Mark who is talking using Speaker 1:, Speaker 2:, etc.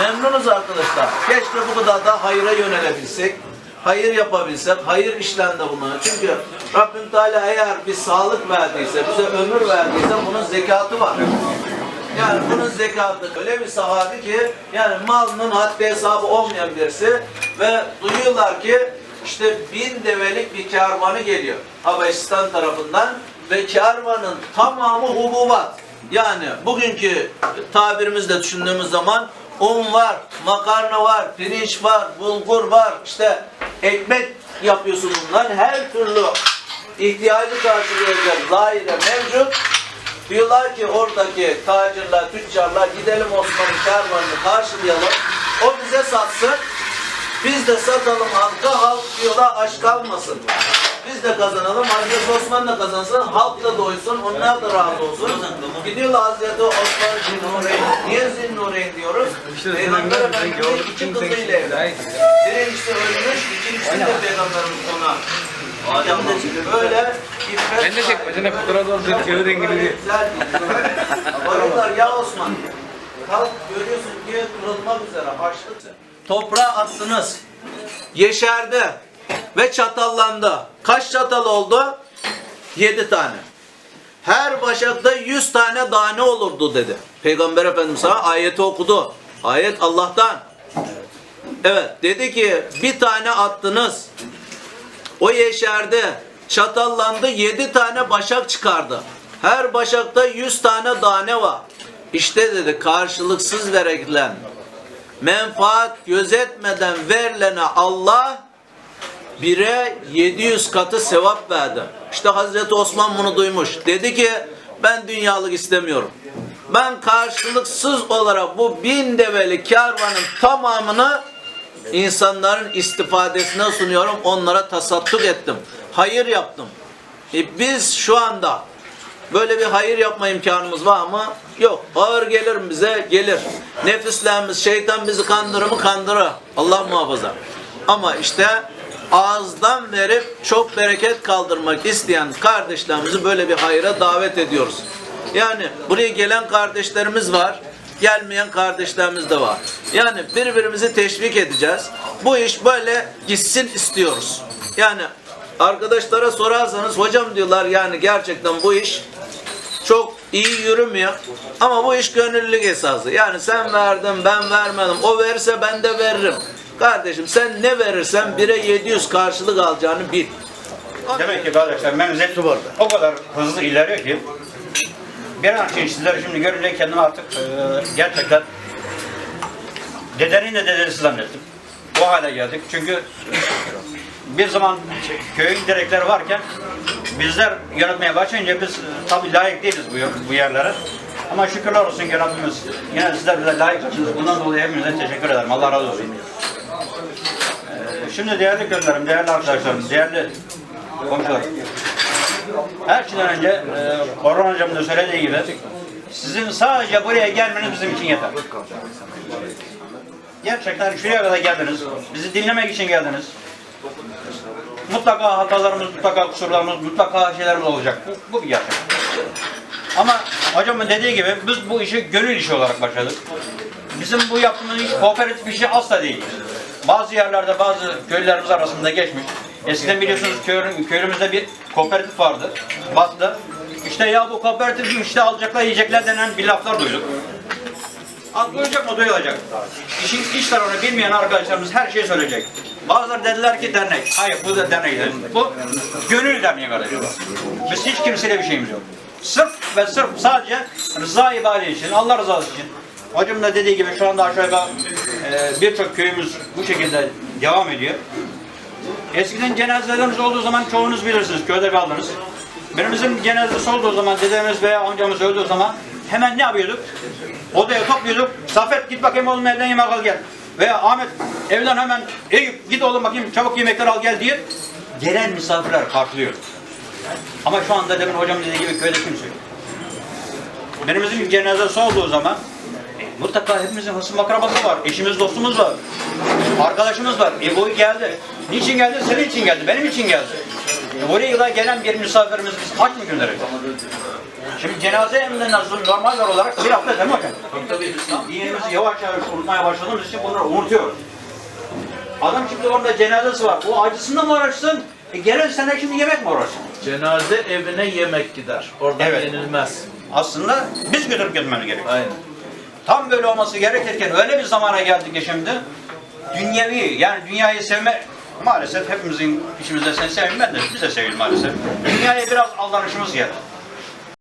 Speaker 1: memnunuz arkadaşlar. Keşke bu kadar da hayıra yönelebilsek. Hayır yapabilsek, hayır işlerinde bulunan. Çünkü Rabbim Teala eğer bir sağlık verdiyse, bize ömür verdiyse bunun zekatı var. Yani bunun zekatı öyle bir sahabi ki yani malının haddi hesabı olmayan birisi ve duyuyorlar ki işte bin develik bir kervanı geliyor Habeşistan tarafından ve kervanın tamamı hububat. Yani bugünkü tabirimizle düşündüğümüz zaman un var, makarna var, pirinç var, bulgur var, işte ekmek yapıyorsun bunlar. Her türlü ihtiyacı karşılayacak zahire mevcut. Diyorlar ki oradaki tacirler, tüccarlar gidelim Osman'ın kervanını karşılayalım. O bize satsın. Biz de satalım halka, halk diyorlar aç kalmasın. Biz de kazanalım, Hazreti Osman da kazansın, halk da doysun, onlar da razı olsun. Gidiyorlar Hazreti Osman Zinnureyn. Niye Zinnureyn diyoruz? Peygamber Efendimiz'in iki kızıyla evlendi. Birincisi ölmüş, ikincisi de Peygamberimiz ona. Adem'de böyle iffet
Speaker 2: Ben de çekmesine fotoğraf olsun kağıt İngilizce.
Speaker 1: Varıyorlar ya Osman. Kalk görüyorsun ki kırılmak üzere haçlık. Toprağa attınız. Yeşerdi. Ve çatallandı. Kaç çatal oldu? Yedi tane. Her başakta yüz tane tane olurdu dedi. Peygamber Efendimiz sana ayeti okudu. Ayet Allah'tan. Evet dedi ki bir tane attınız. O yeşerdi, çatallandı, yedi tane başak çıkardı. Her başakta yüz tane tane var. İşte dedi karşılıksız verilen, menfaat gözetmeden verilene Allah bire 700 katı sevap verdi. İşte Hazreti Osman bunu duymuş. Dedi ki ben dünyalık istemiyorum. Ben karşılıksız olarak bu bin develi kervanın tamamını insanların istifadesine sunuyorum. Onlara tasadduk ettim. Hayır yaptım. E biz şu anda böyle bir hayır yapma imkanımız var mı? Yok. Ağır gelir bize? Gelir. Nefislerimiz, şeytan bizi kandırır mı? Kandırır. Allah muhafaza. Ama işte ağızdan verip çok bereket kaldırmak isteyen kardeşlerimizi böyle bir hayra davet ediyoruz. Yani buraya gelen kardeşlerimiz var gelmeyen kardeşlerimiz de var. Yani birbirimizi teşvik edeceğiz. Bu iş böyle gitsin istiyoruz. Yani arkadaşlara sorarsanız hocam diyorlar yani gerçekten bu iş çok iyi yürümüyor. Ama bu iş gönüllülük esası. Yani sen verdin ben vermedim. O verirse ben de veririm. Kardeşim sen ne verirsen bire 700 karşılık alacağını bil.
Speaker 3: Demek ki kardeşler menzil o kadar hızlı ilerliyor ki bir an için sizleri şimdi görünce kendimi artık e, gerçekten dedenin de dedesi zannettim. Bu hale geldik. Çünkü bir zaman köyün direkleri varken bizler yönetmeye başlayınca biz e, tabii layık değiliz bu, bu yerlere. Ama şükürler olsun ki Rabbimiz yine sizler bize layık kılsınız. Bundan dolayı hepinize teşekkür ederim. Allah razı olsun. Şimdi değerli köylerim, değerli arkadaşlarım, değerli komşular. Her şeyden önce e, Orhan Hocam'ın da söylediği gibi sizin sadece buraya gelmeniz bizim için yeter. Gerçekten şuraya kadar geldiniz. Bizi dinlemek için geldiniz. Mutlaka hatalarımız, mutlaka kusurlarımız, mutlaka şeylerimiz olacak. Bu, bu bir gerçek. Ama hocamın dediği gibi biz bu işi gönül işi olarak başladık. Bizim bu yaptığımız iş kooperatif işi asla değil. Bazı yerlerde bazı köylerimiz arasında geçmiş. Eskiden biliyorsunuz köy, köyümüzde bir kooperatif vardı. Battı. İşte ya bu kooperatif işte alacaklar yiyecekler denen bir laflar duyduk. Duyacak mı duyulacak. İşin iş tarafını bilmeyen arkadaşlarımız her şeyi söyleyecek. Bazıları dediler ki dernek. Hayır bu da dernek değil. Bu gönül derneği kardeşim. Biz hiç kimseyle bir şeyimiz yok. Sırf ve sırf sadece rıza ibadeti için, Allah rızası için. Hocam da dediği gibi şu anda aşağı yukarı e, birçok köyümüz bu şekilde devam ediyor. Eskiden cenazelerimiz olduğu zaman çoğunuz bilirsiniz köyde kaldınız. Birimizin cenazesi olduğu zaman dedemiz veya amcamız öldüğü zaman hemen ne yapıyorduk? Odaya topluyorduk. Safet git bakayım oğlum evden yemek al gel. Veya Ahmet evden hemen Eyüp git oğlum bakayım çabuk yemekler al gel diye gelen misafirler karşılıyor. Ama şu anda demin hocam dediği gibi köyde kimse yok. Birimizin cenazesi olduğu zaman mutlaka hepimizin hısım akrabası var. Eşimiz, dostumuz var. Arkadaşımız var. E bu geldi. Niçin geldi? Senin için geldi. Benim için geldi. Oraya da gelen bir misafirimiz biz aç mı gönderelim? Şimdi cenaze emrinden normaller olarak bir hafta değil mi hocam? Dinimizi yavaş yavaş unutmaya başladığımız için bunları unutuyoruz. Adam şimdi orada cenazesi var. O acısında mı uğraşsın? E gelen sene şimdi yemek mi uğraşsın?
Speaker 1: Cenaze evine yemek gider. Orada
Speaker 3: Evet.
Speaker 1: yenilmez.
Speaker 3: Aslında biz götürüp götürmemiz gerekiyor.
Speaker 1: Aynen.
Speaker 3: Tam böyle olması gerekirken öyle bir zamana geldik ki şimdi dünyevi yani dünyayı sevme maalesef hepimizin içimizde sen sevin ben de biz de maalesef. Dünyaya biraz aldanışımız geldi.